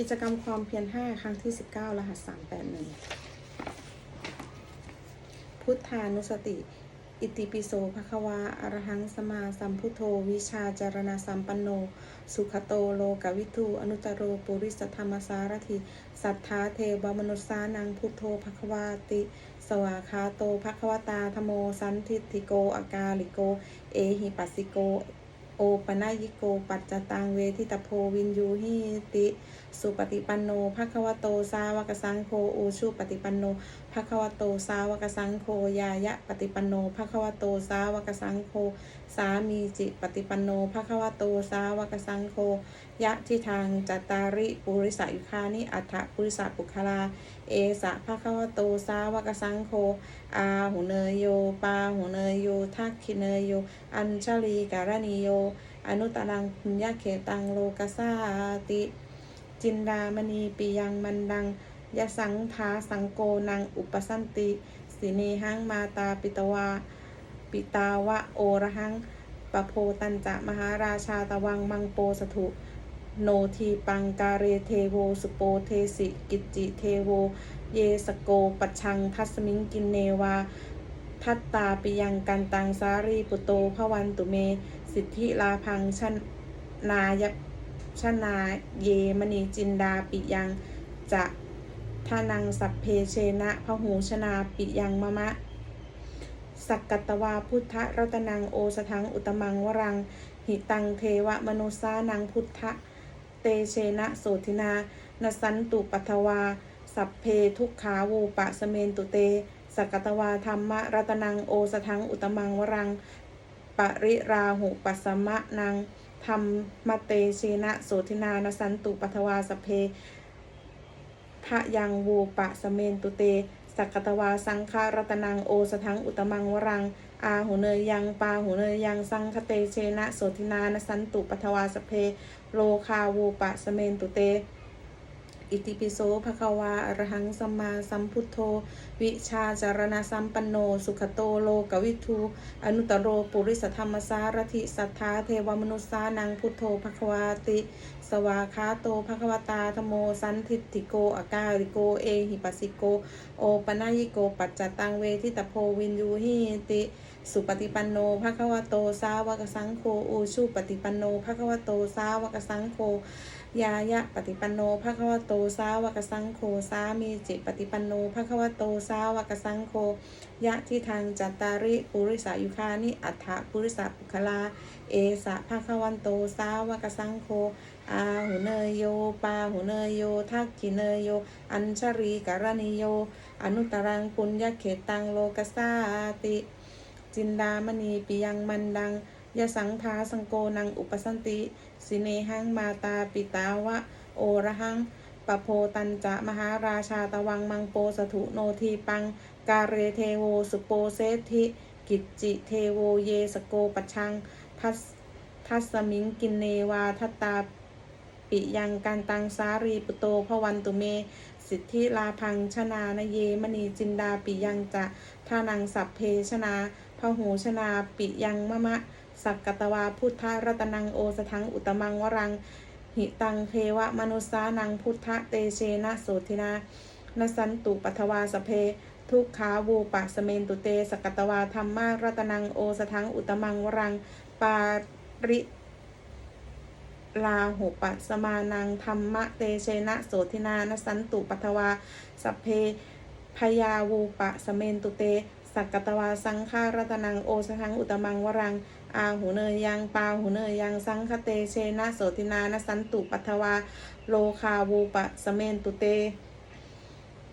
กิจกรรมความเพียร5ครั้งที่19รหัส381พุทธานุสติ อิติปิโสภควาอรหังสมาสัมพุทโธ วิชาจารณสัมปันโน สุขโตโลกวิทูอนุตโรปุริสธรรมสารถิสัทธาเทวมนุษสานังพุทโธภควาติ สวาคาโตภควตาธโมสันทิติโกอากาลิโก เอหิปัสสิโก โอปนายิโก ปัจจตังเวทิตโพวินยูหิติ สุปฏิปันโนภควโตสาวกสังโฆโอชุปฏิปันโน ภควโตสาวกสังโฆยายะปฏิปันโนภควโตสาวกสังโฆสามีจิปฏิปันโนภควโตสาวกสังโฆยะทิทางจัตตาริปุริสายุคานิอัฏฐปุริสปุคลา เอสะภควโตสาวกสังโฆอาหุเนยโยปาหุเนยโยทักขิเนยโย อัญชลีการณิโย อนุตรังพุญญาเขตังโลกสาติ จินดามณีปิยังมันดัง ยสังทาสังโกนังอุปสันติสิเนหังมาตาปิตวาปิตาวะโอระหังปะโพตันจะมหาราชาตวังมังโปสถุ โนทีปังการเรเทโวสุโปเทสิกิจจิเทโว เยสโกปัชังทัสมิงกินเนวา ทัตตาปิยังกันตังสารีปุโตภวันตุเม สิทธิลาพังชนนายชนาเยมณีจินดาปิยังจะ ทานังสัพเพเชนะพหูชนาปิยังมะมะ สักกัตวาพุทธรัตนังโอสทังอุตมังวรัง หิตังเทวมนุสานังพุทธเตเชนะโสธินานสันตุปัทวา สัพเพทุกขาวูปะสเมนตุเต สักกัตวาธรรมรัตนังโอสทังอุตมังวรัง ปริราหุปัสมะนังธรรมเตเชนะโสธินานสันตุปัทวาสัพเพ พะยังวูปะสเมนตุเต สักกตวาสังฆารตนังโอสทังอุตมังวรัง อาหุเนยยังปาหุเนยยังสังคเตเชนะโสธินานสันตุปทวาสเพ โลคาวูปะสเมนตุเต อิติปิโสภควาอรหังสัมมาสัมพุทโธ วิชาจารณสัมปันโน สุขโตโลกวิทูอนุตโรปุริสธรรมสารถิสัทธาเทวมนุษสานังพุทโธภควาติ สวาคาโตภควตาธโมสันทิติโกอากาลิโกเอหิปัสสิโก โอปนายิโกปัจจตังเวทิตโพวินยูหิติสุปฏิปันโนภควโต สาวกสังโฆอูชุปฏิปันโนภควโต สาวกสังโฆ ยายะปฏิปันโนภะคะวะโตสาวกสังโฆสามีจิปฏิปันโนภะคะวะโตสาวกสังโฆยะที่ทางจัตตาริปุริสายุคานิอัฏฐปุริสปุคลา เอสะภะคะวันโตสาวกสังโฆอาหุเนยโยปาหุเนยโยทักขิเนยโย อัญชรีการณิโย อนุตรังปุญญเขตังโลกสาติ จินดามณีปิยังมันดัง ยสังทาสังโกนังอุปสันติ สิเนหังมาตาปิตาวะ โอระหังปะโพตันจะมหาราชาตวังมังโปสถุโนทีปัง กาเรเทโวสุโปเซธิกิจจิเทโวเยสโกปชชัง ทัสทัสมิงกินเนวาทัตตาปิยังการตังสารีปุโตพวันตุเม สิทธิลาพังชนานเยมณีจินดาปิยังจะทานังสัพเพชนาพหูชนาปิยังมะมะ สักกตวาพุทธรัตนังโอสทังอุตมังวรัง หิตังเทวมนุสานังพุทธเตเชนะโสธินานสันตุปัทวาสเพ ทุกขาวูปะสเมนตุเตสกตวาธรรมารัตนังโอสทังอุตมังวรัง ปาริลาหุปัสมานังธรรมะเตเชนะโสธินานสันตุปัทวาสพเพพยาวูปะสเมนตุเต สักกตวาสังฆารัตนังโอสทังอุตมังวรัง อาหูเนยยังปาหูเนยยังสังคเตเชนะโสตินานสันตุปัทวาโลคาวูปะสเมนตุเต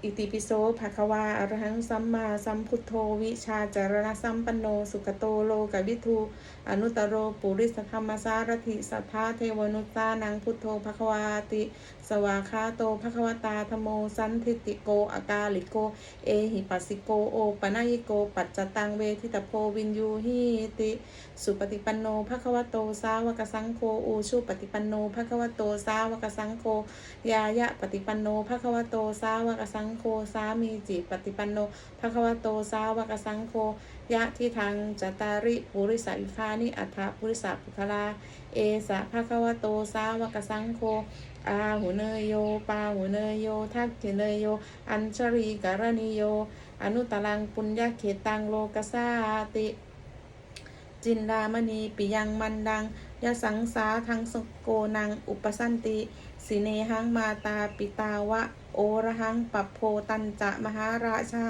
อิติปิโสภะคะวาอรหังสัมมาสัมพุทโธวิชาจารณสัมปันโน สุขโตโลกวิทูอนุตโรปุริสธรรมสารถิสัทธาเทวนุตตานังพุทโธภะคะวาติ สวาคาโตภะคะวตาธโมสันทิติโกอากาลิโก เอหิปัสสิโกโอปนายโก ปัจจตังเวทิตโพวินยูหิติ สุปฏิปันโนภะคะวโตสาวกสังโฆอูชุปฏิปันโนภะคะวโตสาวกสังโฆยายะปฏิปันโนภะคะวโตสาวกสังโฆสามีจิปฏิปันโนภะควโตสาวกสังโฆยะทิทังจตาริปุริสวิภานิอัฏฐปุริสปุคลา เอสะภะควโตสาวกสังโฆอาหุเนยโย ปาหุเนยโย ทักขิเนยโย อัญชรีกรณิโย อนุตลังปุญญาเขตังโลกสาติ จินดามณีปิยังมันดังยะสังสาทังสโกนัง อุปสันติ สิเนหังมาตาปิตาวะ โอระหังปัปโพตันจะมหาราชา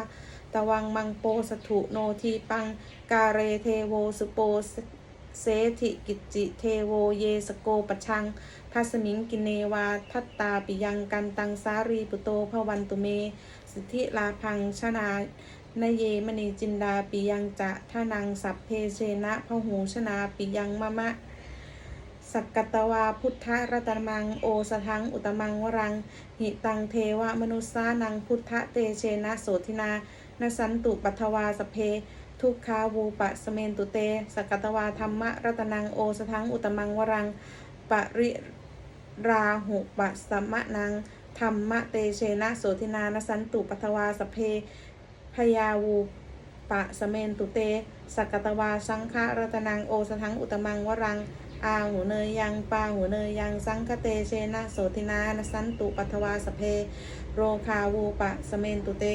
ตวังมังโปสถุโนทีปัง กาเรเทโวสุโปเสถิกิจจิเทโวเยสโกปชังทัสมิงกินเนวาทัตตาปิยังกันตังสารีปุโตภวันตุเม สิทธิลาพังชนานเยมณีจินดาปิยังจะทานังสัพเพเชนะพหูชนาปิยังมะมะ สักกตวาพุทธรัตมังโอสทังอุตมังวรัง หิตังเทวมนุษานังพุทธเตเชนะโสธินานสันตุปัทวาสเพ ทุกขาวูปะสเมนตุเตสกกตวาธรรมรัตนังโอสทังอุตมังวรัง ปริราหุปัสมะนังธรรมะเตเชนะโสธินานสันตุปัทวาสเพพยาวู ปะสเมนตุเต สักตวาสังฆรัตนังโอสทังอุตมังวรัง อาหูเนยยังปาหูเนยยังสังคเตเชนะโสตินานสันตุปัทวาสเพ โรคาวูปะสเมนตุเต